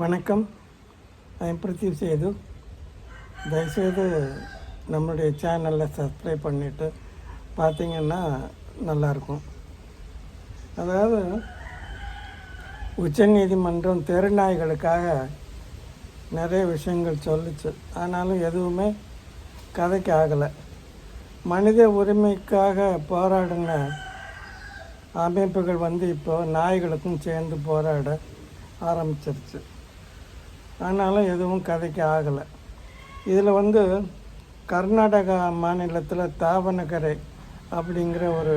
வணக்கம். ஐம் பிரதீப் சேது. தயவுசெய்து நம்மளுடைய சேனலில் சப்ஸ்கிரைப் பண்ணிவிட்டு பார்த்தீங்கன்னா நல்லாயிருக்கும் அதாவது உச்சநீதிமன்றம் தெருநாய்களுக்காக நிறைய விஷயங்கள் சொல்லுச்சு. ஆனாலும் எதுவுமே கதைக்கு ஆகலை. மனித உரிமைக்காக போராடின அமைப்புகள் வந்து இப்போ நாய்களுக்கும் சேர்ந்து போராட ஆரம்பிச்சிருச்சு. ஆனாலும் எதுவும் கதைக்கு ஆகலை. இதில் வந்து கர்நாடகா மாநிலத்தில் தாவனகரை அப்படிங்கிற ஒரு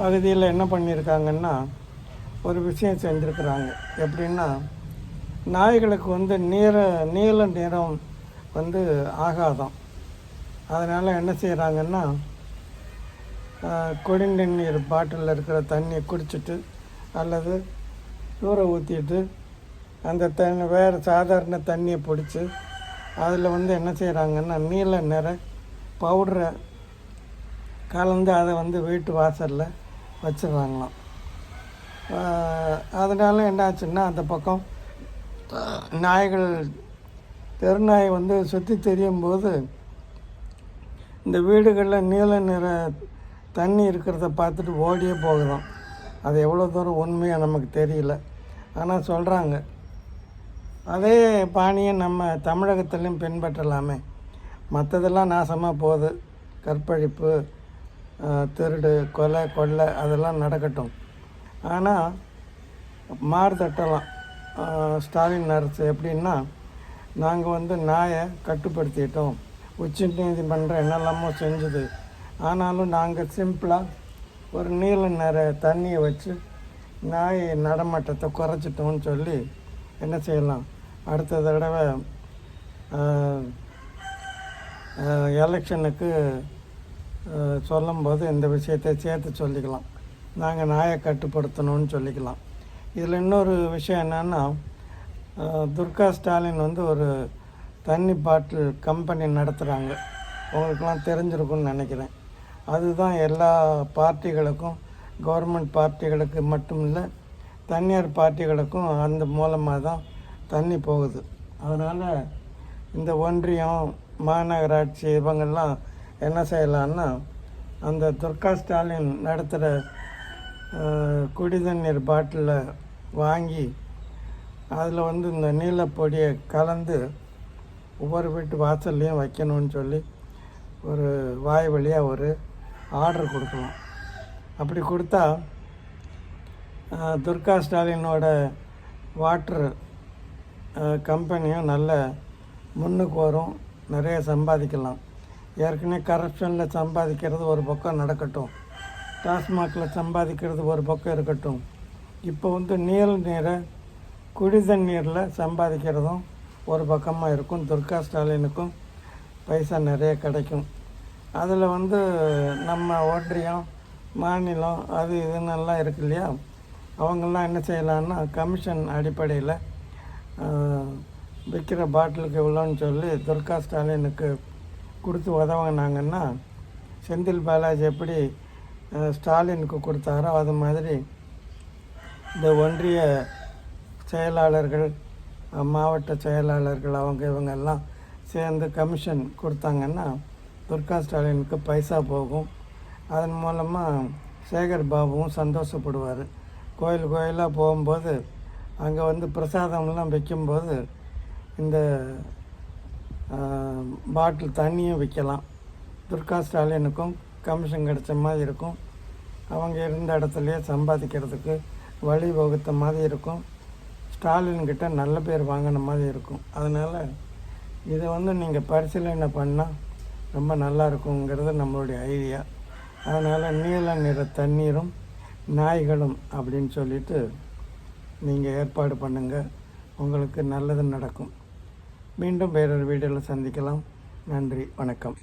பகுதியில் என்ன பண்ணியிருக்காங்கன்னா ஒரு விஷயம் செஞ்சுருக்குறாங்க. எப்படின்னா நாய்களுக்கு வந்து நீர நீல நிறம் வந்து ஆகாதம். அதனால் என்ன செய்கிறாங்கன்னா குடிநீர் பாட்டிலில் இருக்கிற தண்ணியை குடிச்சிட்டு அல்லது தூர ஊற்றிட்டு அந்த தண்ணி வேறு சாதாரண தண்ணியை பிடிச்சி அதில் வந்து என்ன செய்கிறாங்கன்னா நீல நிற பவுடரை கலந்து அதை வந்து வீட்டு வாசலில் வச்சிடுறாங்களாம் அதனால் என்னாச்சுன்னா அந்த பக்கம் நாய்கள் தெருநாய் வந்து சுற்றி தெரியும் போது இந்த வீடுகளில் நீல நிற தண்ணி இருக்கிறத பார்த்துட்டு ஓடியே போகிறோம் அது எவ்வளோ தூரம் உண்மையாக நமக்கு தெரியல. ஆனால் சொல்கிறாங்க அதே பாணியை நம்ம தமிழகத்திலையும் பின்பற்றலாமே. மற்றதெல்லாம் நாசமாக போகுது. கற்பழிப்பு திருடு கொலை கொள்ளை அதெல்லாம் நடக்கட்டும். ஆனால் மாறு தட்டலாம். ஸ்டாலின் அரசு எப்படின்னா நாங்கள் வந்து நாயை கட்டுப்படுத்திட்டோம். உச்ச நீதிமன்றம் என்னெல்லாமோ செஞ்சுது. ஆனாலும் நாங்கள் சிம்பிளாக ஒரு நீல நிற தண்ணியை வச்சு நாய் நடமாட்டத்தை குறைச்சிட்டோம்னு சொல்லி என்ன செய்யலாம்? அடுத்த தடவை எலெக்ஷனுக்கு சொல்லும்போது இந்த விஷயத்தை சேர்த்து சொல்லிக்கலாம். நாங்கள் நாயை கட்டுப்படுத்தணும்னு சொல்லிக்கலாம். இதில் இன்னொரு விஷயம் என்னென்னா துர்கா ஸ்டாலின் வந்து ஒரு தண்ணி பாட்டில் கம்பெனி நடத்துகிறாங்க உங்களுக்கெல்லாம் தெரிஞ்சிருக்கும்னு நினைக்கிறேன். அதுதான் எல்லா பார்ட்டிகளுக்கும் கவர்மெண்ட் பார்ட்டிகளுக்கு மட்டும் இல்லை தனியார் பார்ட்டிகளுக்கும் அந்த மூலமாக தான் தண்ணி போகுது. அதனால் இந்த ஒன்றியம் மாநகராட்சி இவங்கெல்லாம் என்ன செய்யலான்னா அந்த துர்கா ஸ்டாலின் நடத்துகிற குடி தண்ணீர் பாட்டிலை வாங்கி அதில் வந்து இந்த நீலப்பொடியை கலந்து ஒவ்வொரு வீட்டு வாசல்லையும் வைக்கணும்னு சொல்லி ஒரு வாய் வழியாக ஒரு ஆர்டர் கொடுக்கலாம். அப்படி கொடுத்தா துர்கா ஸ்டாலினோட வாட்ரு கம்பெனியும் நல்ல முன்னுக்கு வரும். நிறைய சம்பாதிக்கலாம். ஏற்கனவே கரப்ஷனில் சம்பாதிக்கிறது ஒரு பக்கம் நடக்கட்டும். டாஸ்மாகில் சம்பாதிக்கிறது ஒரு பக்கம் இருக்கட்டும். இப்போ வந்து நீர் நீரை குடி தண்ணீரில் சம்பாதிக்கிறதும் ஒரு பக்கமாக இருக்கும். துர்கா ஸ்டாலினுக்கும் பைசா நிறைய கிடைக்கும். அதில் வந்து நம்ம ஒன்றியம் மாநிலம் அது இதுன்னெல்லாம் இருக்கு இல்லையா? அவங்கெல்லாம் என்ன செய்யலான்னா கமிஷன் அடிப்படையில் விற்கிற பாட்டிலுக்கு இவ்வளோன்னு சொல்லி துர்கா ஸ்டாலினுக்கு கொடுத்து உதவுனாங்கன்னா செந்தில் பாலாஜி எப்படி ஸ்டாலினுக்கு கொடுத்தாரோ அது மாதிரி இந்த ஒன்றிய செயலாளர்கள் மாவட்ட செயலாளர்கள் அவங்க இவங்கெல்லாம் சேர்ந்து கமிஷன் கொடுத்தாங்கன்னா துர்கா ஸ்டாலினுக்கு பைசா போகும். அதன் மூலமாக சேகர் பாபுவும் சந்தோஷப்படுவார். கோயில் கோயிலாக போகும்போது அங்கே வந்து பிரசாதம்லாம் வைக்கும்போது இந்த பாட்டில் தண்ணியும் விற்கலாம் துர்கா ஸ்டாலினுக்கும் கமிஷன் கிடைச்ச மாதிரி இருக்கும். அவங்க இருந்த இடத்துலையே சம்பாதிக்கிறதுக்கு வழி வகுத்த மாதிரி இருக்கும். ஸ்டாலின்கிட்ட நல்ல பேர் வாங்கின மாதிரி இருக்கும். அதனால் இதை வந்து நீங்கள் பரிசீலனை பண்ணால் ரொம்ப நல்லா இருக்குங்கிறது நம்மளுடைய ஐடியா. அதனால் நீல நிற தண்ணீரும் நாய்களும் அப்படின்னு சொல்லிட்டு நீங்கள் ஏற்பாடு பண்ணுங்கள் உங்களுக்கு நல்லது நடக்கும். மீண்டும் வேறொரு வீடியோவில் சந்திக்கலாம். நன்றி வணக்கம்.